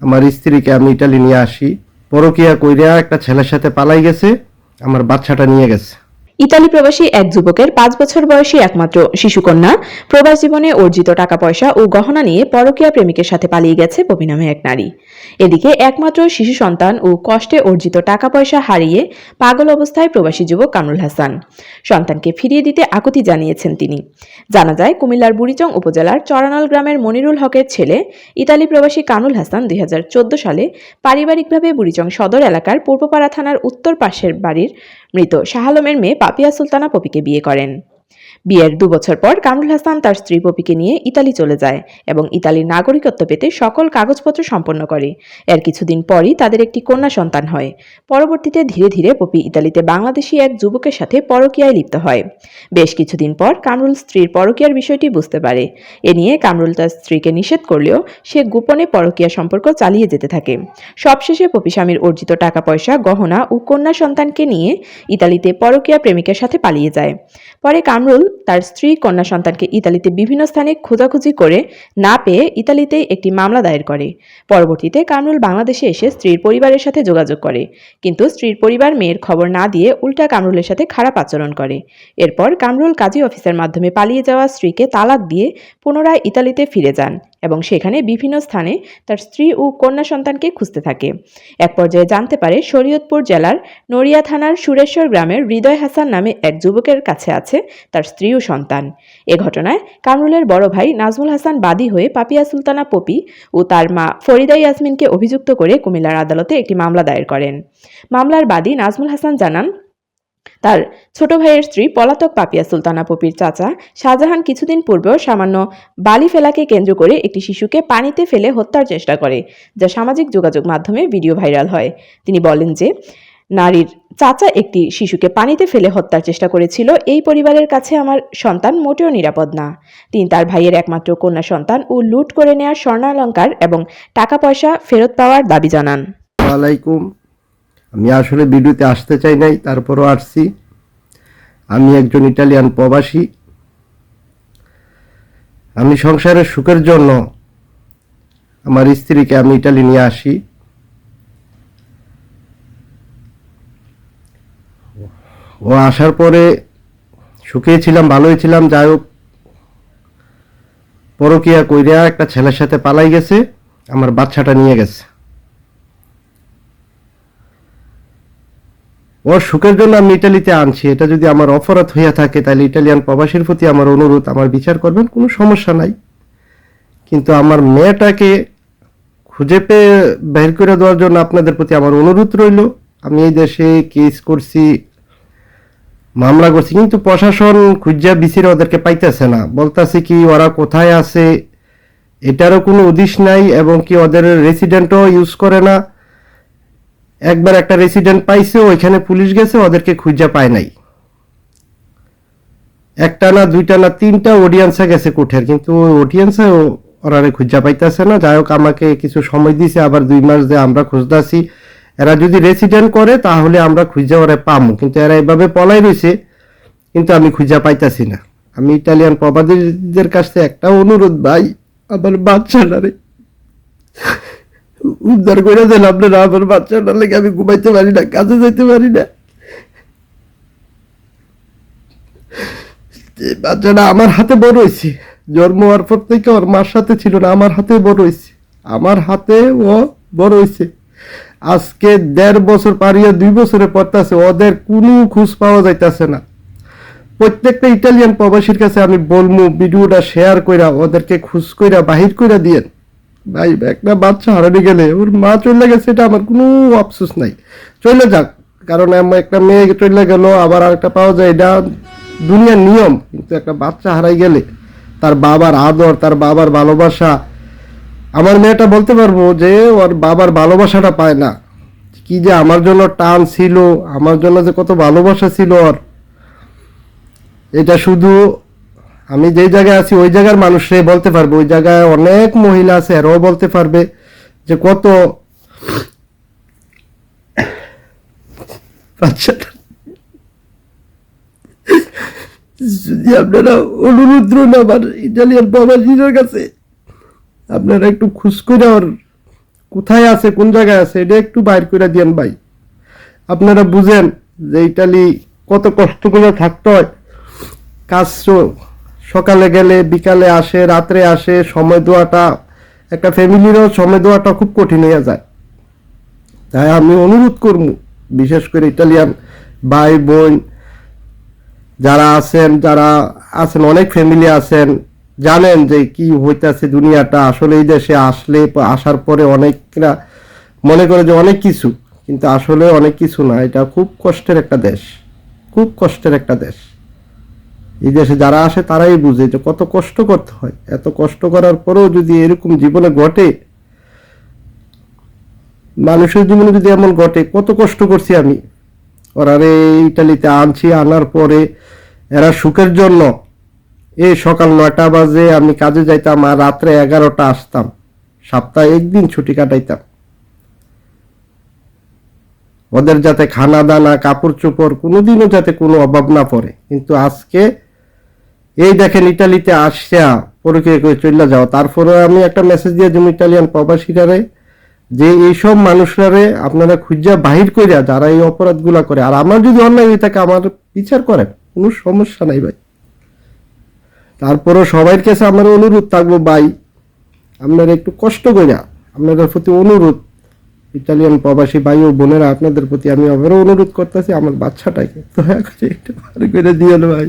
আমার স্ত্রীকে আমি ইটালি নিয়ে আসি। পরকিয়া কইরা একটা ছেলের সাথে পালাই গেছে, আমার বাচ্চাটা নিয়ে গেছে। ইতালি প্রবাসী এক যুবকের পাঁচ বছর বয়সী একমাত্র শিশুকন্যা। প্রবাস জীবনে অর্জিত টাকা পয়সা ও গহনা নিয়ে পরকীয়া প্রেমিকের সাথে পালিয়ে গেছে ববি নামে এক নারী। এদিকে একমাত্র শিশু সন্তান ও কষ্টে অর্জিত টাকা পয়সা হারিয়ে পাগল অবস্থায় প্রবাসী যুবক কামরুল হাসান। সন্তানকে ফিরিয়ে দিতে আকুতি জানিয়েছেন তিনি। জানা যায়, কুমিল্লার বুড়িচং উপজেলার চরানাল গ্রামের মনিরুল হকের ছেলে ইতালি প্রবাসী কামরুল হাসান দুই হাজার চোদ্দ সালে পারিবারিকভাবে বুড়িচং সদর এলাকার পূর্বপাড়া থানার উত্তর পাশের বাড়ির মৃত শাহ আলমের মেয়ে পাপিয়া সুলতানা পপিকে বিয়ে করেন। বিয়ের দু বছর পর কামরুল হাসান তার স্ত্রী পপিকে নিয়ে ইতালি চলে যায় এবং ইতালির নাগরিকত্ব পেতে সকল কাগজপত্র সম্পন্ন করে। এর কিছুদিন পরই তাদের একটি কন্যা সন্তান হয়। পরবর্তীতে ধীরে ধীরে পপি ইতালিতে বাংলাদেশি এক যুবকের সাথে পরকীয়ায় লিপ্ত হয়। বেশ কিছুদিন পর কামরুল স্ত্রীর পরকীয়ার বিষয়টি বুঝতে পারে। এ নিয়ে কামরুল তার স্ত্রীকে নিষেধ করলেও সে গোপনে পরকীয়া সম্পর্ক চালিয়ে যেতে থাকে। সবশেষে পপি স্বামীর অর্জিত টাকা পয়সা গহনা ও কন্যা সন্তানকে নিয়ে ইতালিতে পরকীয়া প্রেমিকের সাথে পালিয়ে যায়। পরে কামরুল তার স্ত্রী কন্যা সন্তানকে ইতালিতে বিভিন্ন স্থানে খোঁজাখুঁজি করে না পেয়ে ইতালিতে একটি মামলা দায়ের করে। পরবর্তীতে কামরুল বাংলাদেশে এসে স্ত্রীর পরিবারের সাথে যোগাযোগ করে। কিন্তু স্ত্রীর পরিবার মেয়ের খবর না দিয়ে উল্টা কামরুলের সাথে খারাপ আচরণ করে। এরপর কামরুল কাজী অফিসের মাধ্যমে পালিয়ে যাওয়া স্ত্রীকে তালাক দিয়ে পুনরায় ইতালিতে ফিরে যান। এবং সেখানে বিভিন্ন স্থানে তার স্ত্রী ও কন্যা সন্তানকে খুঁজতে থাকে। এক পর্যায়ে জানতে পারে শরীয়তপুর জেলার নড়িয়া থানার সুরেশ্বর গ্রামের হৃদয় হাসান নামে এক যুবকের কাছে আছে তার স্ত্রী ও সন্তান। এ ঘটনায় কামরুলের বড় ভাই নাজমুল হাসান বাদী হয়ে পাপিয়া সুলতানা পপি ও তার মা ফরিদা ইয়াসমিনকে অভিযুক্ত করে কুমিল্লার আদালতে একটি মামলা দায়ের করেন। মামলার বাদী নাজমুল হাসান জানান তার ছোট ভাইয়ের স্ত্রী পলাতক পাপিয়া সুলতানা পপির চাচা শাহজাহান কিছুদিন পূর্বেও সামান্য বালি ফেলাকে কেন্দ্র করে একটি শিশুকে পানিতে ফেলে হত্যার চেষ্টা করে, যা সামাজিক যোগাযোগ মাধ্যমে ভিডিও ভাইরাল হয়। তিনি বলেন যে, নারীর চাচা একটি শিশুকে পানিতে ফেলে হত্যার চেষ্টা করেছিল, এই পরিবারের কাছে আমার সন্তান মোটেও নিরাপদ না। তিনি তার ভাইয়ের একমাত্র কন্যা সন্তান ও লুট করে নেওয়ার স্বর্ণালঙ্কার এবং টাকা পয়সা ফেরত পাওয়ার দাবি জানান। ওয়ালাইকুম আমি আসলে ভিডিওতে আসতে চাই নাই, তারপরও আসছি। আমি একজন ইটালিয়ান প্রবাসী। আমি সংসারের সুখের জন্য আমার স্ত্রীকে আমি ইটালি নিয়ে আসি। ও আসার পরে সুখেই ছিলাম, ভালোই ছিলাম, যাই হোক। পরকিয়া কইরা একটা ছেলের সাথে পালাই গেছে, আমার বাচ্চাটা নিয়ে গেছে। ওর সুখের জন্য আমি ইটালিতে আনছি। এটা যদি আমার অপরাধ হইয়া থাকে, তাহলে ইটালিয়ান প্রবাসীর প্রতি আমার অনুরোধ, আমার বিচার করবেন, কোনো সমস্যা নাই। কিন্তু আমার মেয়েটাকে খুঁজে পেয়ে বের করে দেওয়ার জন্য আপনাদের প্রতি আমার অনুরোধ রইল। আমি এই দেশে কেস করছি, মামলা করছি, কিন্তু প্রশাসন খুঁজা বিচিরে ওদেরকে পাইতেছে না। বলতেছে কি, ওরা কোথায় আছে, এটারও কোনো উদিশ নাই, এবং কি ওদের রেসিডেন্টও ইউজ করে না। একবার একটা রেসিডেন্ট পাইছে, ওইখানে পুলিশ গেছে, ওদেরকে খুঁজা পায় নাই। একটা না, দুইটা না, তিনটা অডিয়েন্সে গেছে কোঠের কিন্তু অডিয়েন্সে ওরারে খুঁজা পাইতেছে না। যাই হোক, আমাকে কিছু সময় দিছে, আবার দুই মাস যে আমরা খুঁজতেছি। এরা যদি রেসিডেন্ট করে, তাহলে আমরা খুঁজা ওরা পামু। কিন্তু এরা এভাবে পলাই রয়েছে, কিন্তু আমি খুঁজা পাইতাছি না। আমি ইটালিয়ান প্রবাদীদের কাছে একটা অনুরোধ, ভাই, আমার বাচ্চাটারে। উদ্ধার করে দেন আপনারা, আমার বাচ্চাটা লেগে আমি ঘুমাইতে পারি না, কাজে যেতে পারি না। বাচ্চাটা আমার হাতে বড় হয়েছে। জন্ম হওয়ার পর থেকে ওর মার সাথে ছিল না, আমার হাতে বড় হয়েছে। আমার হাতে ও বড় হয়েছে। আজকে দেড় বছর পারিয়ে দুই বছরে পড়তেছে, ওদের কোনো খোঁজ পাওয়া যাইতেছে না। প্রত্যেকটা ইটালিয়ান প্রবাসীর কাছে আমি বলব ভিডিওটা শেয়ার কইরা ওদেরকে খুশ কইরা বাহির কইরা দিয়েন। ভাই একটা বাচ্চা হারানি গেলে, ওর মা চলে গেছে, এটা আমার কোনো আফসোস নাই। চলে যাক, কারণ আমার একটা মেয়ে চলে গেল, আবার আরেকটা পাওয়া যায়, এটা দুনিয়ার নিয়ম, কিন্তু একটা বাচ্চা হারাই গেলে, তার বাবার আদর, তার বাবার ভালোবাসা, আমার মেয়েটা বলতে পারব যে ওর বাবার ভালোবাসাটা পায় না। কি যে আমার জন্য টান ছিল, আমার জন্য যে কত ভালোবাসা ছিল ওর, এটা শুধু আমি যেই জায়গায় আছি, ওই জায়গার মানুষরাই বলতে পারবে। ওই জায়গায় অনেক মহিলা আছে, এরাও বলতে পারবে যে কত বাচ্চাটা যদি আপনারা অনুরোধ আমার ইটালিয়ান প্রবাসীদের কাছে আপনারা একটু খুশ করে ওর কোথায় আছে, কোন জায়গায় আছে, এটা একটু বাইর করে দিয়েন ভাই। আপনারা বুঝেন যে ইটালি কত কষ্ট করে থাকতে হয় কাজ সকালে গেলে, বিকালে আসে, রাত্রে আসে, সময় দেওয়াটা, একটা ফ্যামিলিরও সময় দেওয়াটা খুব কঠিন হয়ে যায়। তাই আমি অনুরোধ করব, বিশেষ করে ইটালিয়ান ভাই, বোন, যারা আছেন যারা আছেন, অনেক ফ্যামিলি আছেন, জানেন যে কি হইতেছে দুনিয়াটা। আসলে এই দেশে আসলে, আসার পরে অনেকরা মনে করে যে অনেক কিছু, কিন্তু আসলে অনেক কিছু না। এটা খুব কষ্টের একটা দেশ, খুব কষ্টের একটা দেশ। এই দেশে যারা আসে তারাই বুঝে যে কত কষ্ট করতে হয়। এত কষ্ট করার পরেও যদি এরকম জীবনে ঘটে, মানুষের জীবনে যদি এমন ঘটে, কত কষ্ট করছি আমি। ওরা রে ইটালিতে আনছি, আনার পরে এরা সুখের জন্য, এই সকাল নয়টা বাজে আমি কাজে যাইতাম আর রাত্রে এগারোটা আসতাম। সপ্তাহে একদিন ছুটি কাটাইতাম। ওদের যাতে খানা দানা, কাপড় চোপড়, কোনোদিনও যাতে কোনো অভাব না পড়ে। কিন্তু আজকে এই দেখেন ইটালিতে আসিয়া পরকীয় করে চলে যাও। তারপরে আমি একটা মেসেজ দিয়ে দিম ইটালিয়ান প্রবাসীরারে যে এইসব মানুষরারে আপনারা খুঁজা বাহির কইরা যারা এই অপরাধগুলা করে, আর আমার যদি অন্যায় হয়ে থাকে, আমার বিচার করেন, কোনো সমস্যা নাই ভাই। তারপরও সবার কাছে আমার অনুরোধ থাকব, ভাই, আপনারা একটু কষ্ট করিয়া আপনাদের প্রতি অনুরোধ ইটালিয়ান প্রবাসী ভাই ও বোনেরা আপনাদের প্রতি আমি আবারও অনুরোধ করতেছি, আমার বাচ্চাটাকে দয়া করে একটু করে দিয়ে ভাই।